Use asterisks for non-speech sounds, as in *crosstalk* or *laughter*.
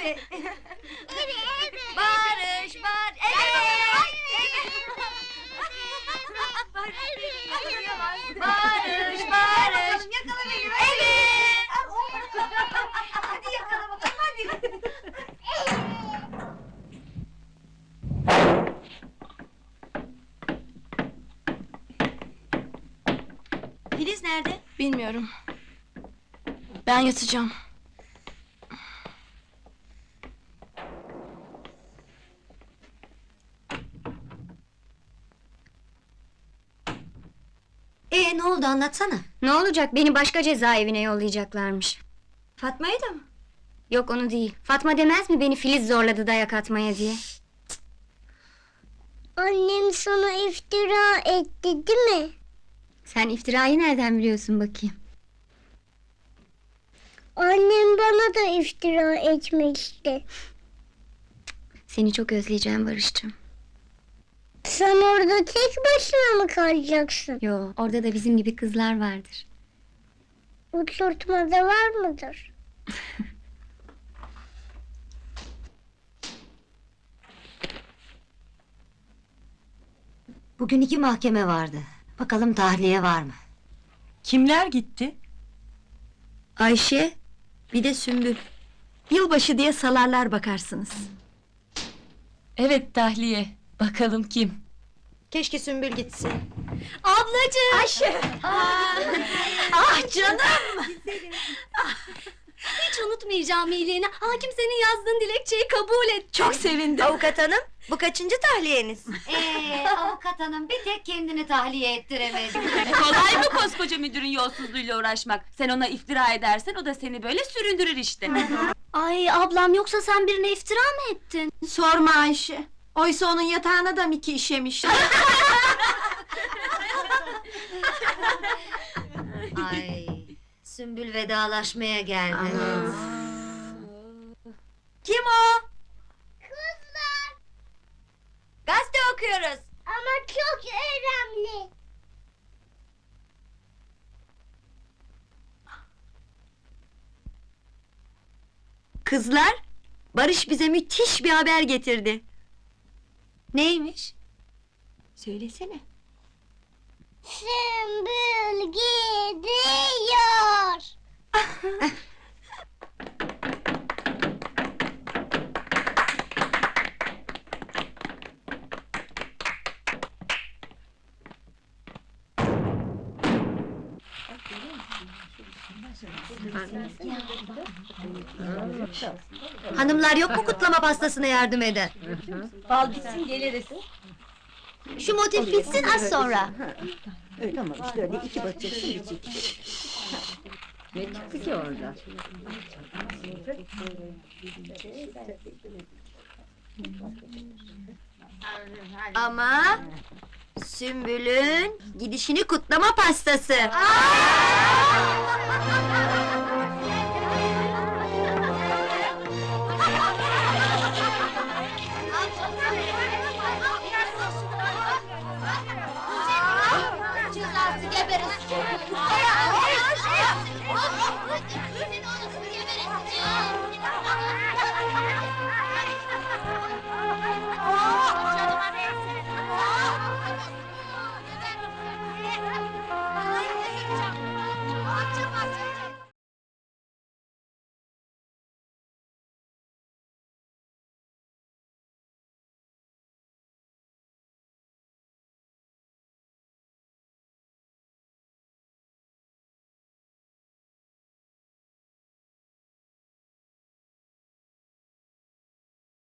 tabii. Barış, Barış. Evet. Barış, Barış. Yakala beni. Evet. Hadi yakala bakalım hadi. Filiz nerede? Bilmiyorum. Ben yatacağım. Ee ne oldu anlatsana. Ne olacak beni başka cezaevine yollayacaklarmış. Fatma'yı da mı? Yok onu değil. Fatma demez mi beni Filiz zorladı dayak atmaya diye? Annem sana iftira etti değil mi? Sen iftirayı nereden biliyorsun bakayım? Annem bana da iftira etmişti. Seni çok özleyeceğim Barış'cığım. Sen orada tek başına mı kalacaksın? Yo orada da bizim gibi kızlar vardır. Uçurtmada var mıdır? *laughs* Bugün iki mahkeme vardı. Bakalım tahliye var mı? Kimler gitti? Ayşe, bir de Sümbül. Yılbaşı diye salarlar bakarsınız. Evet tahliye. Bakalım kim? Keşke Sümbül gitsin. Ablacığım. Ayşe. Ah canım! Hiç unutmayacağım iyiliğini. Hakim senin yazdığın dilekçeyi kabul et. Çok sevindim. Avukat hanım, bu kaçıncı tahliyeniz? Ee, avukat hanım bir tek kendini tahliye ettiremedi. Kolay mı koskoca müdürün yolsuzluğuyla uğraşmak? Sen ona iftira edersen o da seni böyle süründürür işte. Ay ablam yoksa sen birine iftira mı ettin? Sorma Ayşe. Oysa onun yatağına da Miki işemiş. *laughs* Ay, Sümbül vedalaşmaya geldi. Kim o? Kızlar Gazete okuyoruz. ama çok önemli. Kızlar, Barış bize müthiş bir haber getirdi. Neymiş? Söylesene. Sümbül gidiyor. *laughs* Hanımlar yok mu kutlama pastasına yardım eden? Bal bitsin geliriz. Şu motif bitsin az sonra. Tamam işte öyle iki bakacaksın bitecek. Ne çıktı ki orada? Ama Sümbül'ün gidişini kutlama pastası. beraberiz. Hayır, hayır, hayır!